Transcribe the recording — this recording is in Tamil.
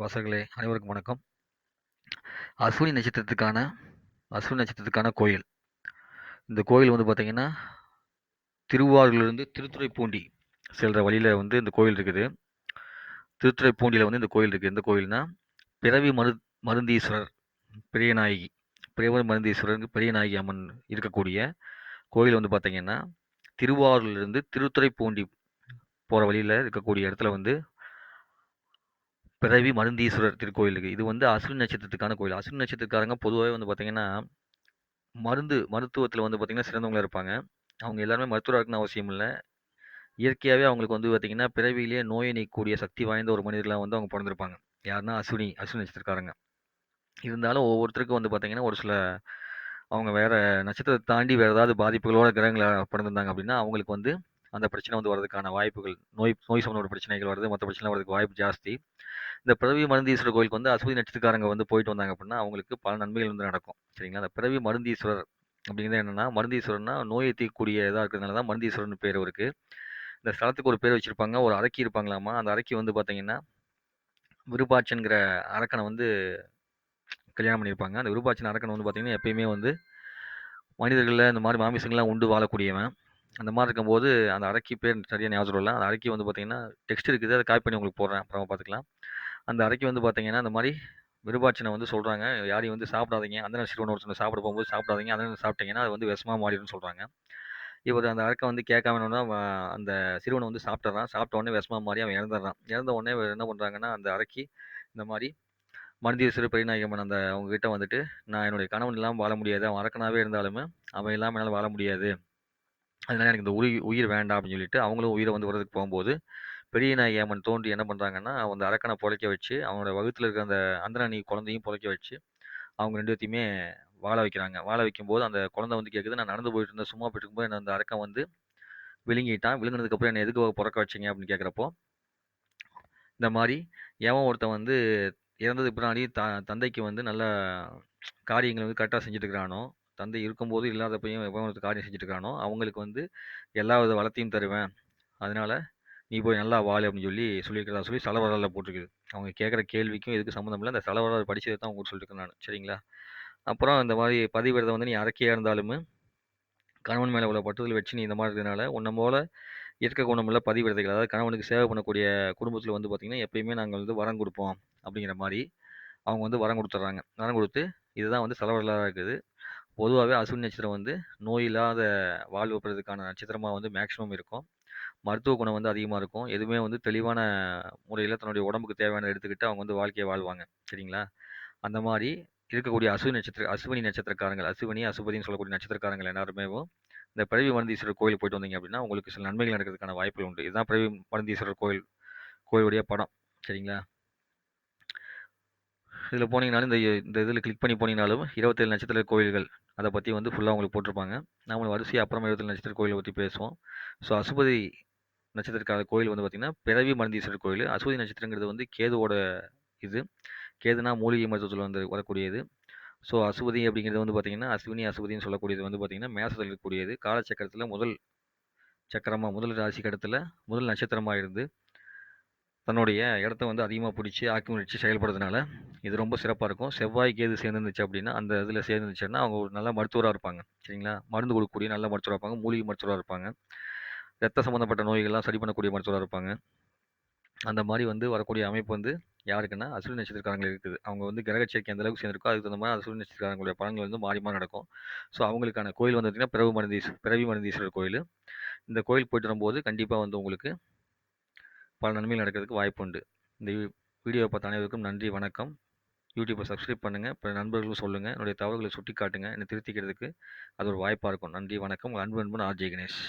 வாசகர்களே அனைவருக்கும் வணக்கம். அஸ்வினி நட்சத்திரத்துக்கான அஸ்வினி நட்சத்திரத்துக்கான கோயில். இந்த கோயில் வந்து பார்த்திங்கன்னா திருவாரூர்லேருந்து திருத்துறைப்பூண்டி செல்கிற வழியில் வந்து இந்த கோயில் இருக்குது. திருத்துறைப்பூண்டியில் வந்து இந்த கோயில் இருக்குது இந்த கோயில்னா பிறவி மரு மருந்தீஸ்வரர் பெரியநாயகி பிறவி மருந்தீஸ்வரர் பெரியநாயகி அம்மன் இருக்கக்கூடிய கோயில் வந்து பார்த்திங்கன்னா திருவாரூர்லேருந்து திருத்துறைப்பூண்டி போகிற வழியில் இருக்கக்கூடிய இடத்துல வந்து பிறவி மருந்தீஸ்வரர் திருக்கோயிலுக்கு. இது வந்து அசுர நட்சத்திரத்துக்கான கோயில். அசுர நட்சத்திரக்காரங்க பொதுவாகவே வந்து பார்த்திங்கன்னா மருந்து மருத்துவத்தில் வந்து பார்த்திங்கன்னா சிறந்தவங்களாக இருப்பாங்க. அவங்க எல்லாருமே மருத்துவராக இருக்கணும்னு அவசியம் இல்லை. இயற்கையாகவே அவங்களுக்கு வந்து பார்த்திங்கன்னா பிறவியிலேயே நோயை நீக்கக்கூடிய சக்தி வாய்ந்த ஒரு மனிதர்களாக வந்து அவங்க பிறந்திருப்பாங்க. யாருன்னா அஸ்வினி அஸ்வினி நட்சத்திரக்காரங்க. இருந்தாலும் ஒவ்வொருத்தருக்கும் வந்து பார்த்திங்கன்னா ஒரு சில அவங்க வேறு நட்சத்திரத்தை தாண்டி வேறு ஏதாவது பாதிப்புகளோட கிரகங்களை பிறந்திருந்தாங்க அப்படின்னா அவங்களுக்கு வந்து அந்த பிரச்சனை வந்து வரதுக்கான வாய்ப்புகள் நோய் நோய் சம்மந்தப்பட்ட பிரச்சனைகள் வருது மற்ற பிரச்சனை வரதுக்கு வாய்ப்பு ஜாஸ்தி. இந்த பிறவி மருந்தீஸ்வரர் கோயிலுக்கு வந்து அஸ்வதி நட்சத்திரக்காரங்க வந்து போயிட்டு வந்தாங்க அப்படின்னா அவங்களுக்கு பல நன்மைகள் வந்து நடக்கும். சரிங்களா? அந்த பிறவி மருந்தீஸ்வரர் அப்படிங்கிறது என்னன்னா மருந்தீஸ்வரர்னா நோயை தீர்க்கக்கூடிய இதாக இருக்கிறதுனால தான் மருந்தீஸ்வரர்னு பேர் இருக்கு. இந்த ஸ்தலத்துக்கு ஒரு பேர் வச்சுருப்பாங்க ஒரு அரக்கி இருப்பாங்களாமா அந்த அரக்கி வந்து பார்த்தீங்கன்னா விருபாட்சன்கிற அரக்கனை வந்து கல்யாணம் பண்ணியிருப்பாங்க. அந்த விருபாட்சன் அரக்கன் வந்து பார்த்தீங்கன்னா எப்பயுமே வந்து மனிதர்களில் இந்த மாதிரி மாமிசங்கள்லாம் உண்டு வாழக்கூடியவன். அந்த மாதிரி இருக்கும்போது அந்த அரைக்கி பேர் சரியாக ஞாபகம் இல்லை அந்த அரைக்கி வந்து பார்த்தீங்கன்னா டெக்ஸ்ட் இருக்குது. அதை காப்பி பண்ணி உங்களுக்கு போடுறேன். அப்புறமா பார்த்துக்கலாம். அந்த அரைக்கி வந்து பார்த்தீங்கன்னா இந்த மாதிரி விருபாட்சனை வந்து சொல்கிறாங்க யாரையும் வந்து சாப்பிடாதீங்க. அந்த சிறுவன் ஒருத்தர் சாப்பிட போகும்போது சாப்பிடாதீங்க. அந்த சாப்பிட்டீங்கன்னா அது வந்து விஷமா மாறிடும்னு சொல்கிறாங்க இவர் அந்த அரக்கை வந்து கேட்காம என்னன்னா அந்த சிறுவனை வந்து சாப்பிட்றான் சாப்பிட்ட உடனே விஷமாக மாறி அவன் இறந்துடுறான். இறந்த உடனே என்ன பண்ணுறாங்கன்னா அந்த அரைக்கி இந்த மாதிரி மருந்திய சிறு பெரியநாயகம்மன் அந்த அவங்க கிட்ட வந்துட்டு நான் என்னுடைய கணவன் இல்லாமல் வாழ முடியாது. அவன் அரக்கனாகவே இருந்தாலுமே அவன் இல்லாமல் என்னால் வாழ முடியாது. அதனால எனக்கு இந்த உயிர் உயிர் வேண்டாம் அப்படின்னு சொல்லிட்டு அவங்களும் உயிரை வந்து வரதுக்கு போகும்போது பெரிய நாய் ஏமன் தோன்றி என்ன பண்ணுறாங்கன்னா அந்த அரக்கனை புழைக்க வச்சு அவனோட வகுத்தில் இருக்கிற அந்த அந்தராணி குழந்தையும் புழைக்க வச்சு அவங்க ரெண்டு பேர்த்தையுமே வாழ வைக்கிறாங்க. வாழ வைக்கும்போது அந்த குழந்தை வந்து கேட்குது நான் நடந்து போயிட்டு இருந்தேன் சும்மா போயிட்டு இருக்கும்போது என்ன அந்த அரக்கன் வந்து விழுங்கிட்டான் விழுங்கினதுக்கப்புறம் என்ன எதுக்கு பிறக்க வச்சிங்க? அப்படின்னு கேட்குறப்போ இந்த மாதிரி ஏவன் ஒருத்தன் வந்து இறந்ததுக்கு பின்னாடி த தந்தைக்கு வந்து நல்ல காரியங்களை வந்து கரெக்டாக செஞ்சுட்டு இருக்கிறானோ தந்தை இருக்கும்போது இல்லாதப்பையும் எப்போ ஒருத்தர் காரியம் செஞ்சுட்டு இருக்கானோ அவங்களுக்கு வந்து எல்லா வித வளத்தையும் தருவேன். அதனால நீ போய் நல்லா வாழு அப்படின்னு சொல்லி சொல்லியிருக்கிறதா சொல்லி சலவரலில் போட்டிருக்குது. அவங்க கேட்குற கேள்விக்கும் இதுக்கு சம்மந்தம் இல்லை. அந்த சலவரல் படித்ததை தான் உங்களுக்கு சொல்லியிருக்கேன் நான். சரிங்களா? அப்புறம் இந்த மாதிரி பதிவிரதம் வந்து நீ அரக்கையாக இருந்தாலுமே கணவன் மேலே உள்ள பட்டுதல் வச்சு நீ இந்த மாதிரி இருக்கிறதுனால உன்னை போல இயற்கை குணமுள்ள பதிவிரதைகள் அதாவது கணவனுக்கு சேவை பண்ணக்கூடிய குடும்பத்தில் வந்து பார்த்திங்கன்னா எப்பயுமே நாங்கள் வந்து வரம் கொடுப்போம் அப்படிங்கிற மாதிரி அவங்க வந்து வரம் கொடுத்துட்றாங்க. வரம் கொடுத்து இதுதான் வந்து செலவரலாக இருக்குது. பொதுவாகவே அசுவின் நட்சத்திரம் வந்து நோய் இல்லாத வாழ்வு பெறதுக்கான நட்சத்திரமாக வந்து மேக்ஸிமம் இருக்கும். மருத்துவ குணம் வந்து அதிகமாக இருக்கும். எதுவுமே வந்து தெளிவான முறையில் தன்னுடைய உடம்புக்கு தேவையானதை எடுத்துக்கிட்டு அவங்க வந்து வாழ்க்கையை வாழ்வாங்க. சரிங்களா? அந்த மாதிரி இருக்கக்கூடிய அசுவி நட்சத்திர அசுவினி நட்சத்திரக்காரங்கள் அசுவினி அசுபதினு சொல்லக்கூடிய நட்சத்திரக்காரங்கள் எல்லாருமே இந்த பிறவி மருந்தீஸ்வரர் கோயில் போயிட்டு வந்தீங்க அப்படின்னா உங்களுக்கு சில நன்மைகள் நடக்கிறதுக்கான வாய்ப்புகள் உண்டு. இதுதான் பிறவி மருந்தீஸ்வரர் கோயில் கோயிலுடைய படம். சரிங்களா? இதில் போனீங்கனாலும் இந்த இந்த இதில் கிளிக் பண்ணி போனீங்கனாலும் இருபத்தேழு நட்சத்திர கோயில்கள் அதை பற்றி வந்து ஃபுல்லாக உங்களுக்கு போட்டிருப்பாங்க நாமளும் வரிசையாக அப்புறம் இருபத்தேழு நட்சத்திர கோயிலை பற்றி பேசுவோம். ஸோ அசுபதி நட்சத்திரக்கார கோயில் வந்து பார்த்திங்கன்னா பிறவி மருந்தீஸ்வரர் கோயில். அசுவதி நட்சத்திரங்கிறது வந்து கேதுவோட இது. கேதுனா மூலிகை மருத்துவத்தில் வந்து வரக்கூடியது. ஸோ அசுபதி அப்படிங்கிறது வந்து பார்த்திங்கன்னா அஸ்வினி அசுபதினு சொல்லக்கூடியது வந்து பார்த்திங்கன்னா மேசத்தில் இருக்கக்கூடியது. காலச்சக்கரத்தில் முதல் சக்கரமாக முதல் ராசி கடத்தில் முதல் நட்சத்திரமாக இருந்து தன்னுடைய இடத்த வந்து அதிகமாக பிடிச்சி ஆக்கிரமிச்சு செயல்படுறதுனால இது ரொம்ப சிறப்பாக இருக்கும். செவ்வாய்க்கு எது சேர்ந்துருந்துச்சு அப்படின்னா அந்த இதில் சேர்ந்துருந்துச்சுன்னா அவங்க ஒரு நல்ல மருத்துவராக இருப்பாங்க. சரிங்களா? மருந்து கொடுக்கக்கூடிய நல்ல மருத்துவராக இருப்பாங்க. மூலிகை மருத்துவராக இருப்பாங்க. ரத்த சம்மந்தப்பட்ட நோய்கள்லாம் சரி பண்ணக்கூடிய மருத்துவராக இருப்பாங்க. அந்த மாதிரி வந்து வரக்கூடிய அமைப்பு வந்து யாருக்குன்னா அசுர நட்சத்திரக்காரங்கள் இருக்குது. அவங்க வந்து கிரக சேர்க்கை எந்த அளவுக்கு சேர்ந்துருக்கோ அதுக்கு தகுந்த மாதிரி அசுரி நட்சத்திரக்காரங்களுடைய பலன்கள் வந்து மாறி மாறி நடக்கும். ஸோ அவங்களுக்கான கோயில் வந்து பார்த்திங்கன்னா பிறவி மருந்தீஸ்வர் பிறவி மருந்தீஸ்வரர் கோயில். இந்த கோயில் போயிட்டு வரும்போது கண்டிப்பாக வந்து உங்களுக்கு பல நன்மைகள் நடக்கிறதுக்கு வாய்ப்பு உண்டு. இந்த வீடியோவை பார்த்த அனைவருக்கும் நன்றி வணக்கம். யூடியூப்பை சப்ஸ்கிரைப் பண்ணுங்கள் இப்போ நண்பர்களும் சொல்லுங்கள் என்னுடைய தவறுகளை சுட்டி காட்டுங்க என்னை திருத்திக்கிறதுக்கு அது ஒரு வாய்ப்பாக இருக்கும். நன்றி வணக்கம். அன்பு அன்பு ஆர்ஜே கணேஷ்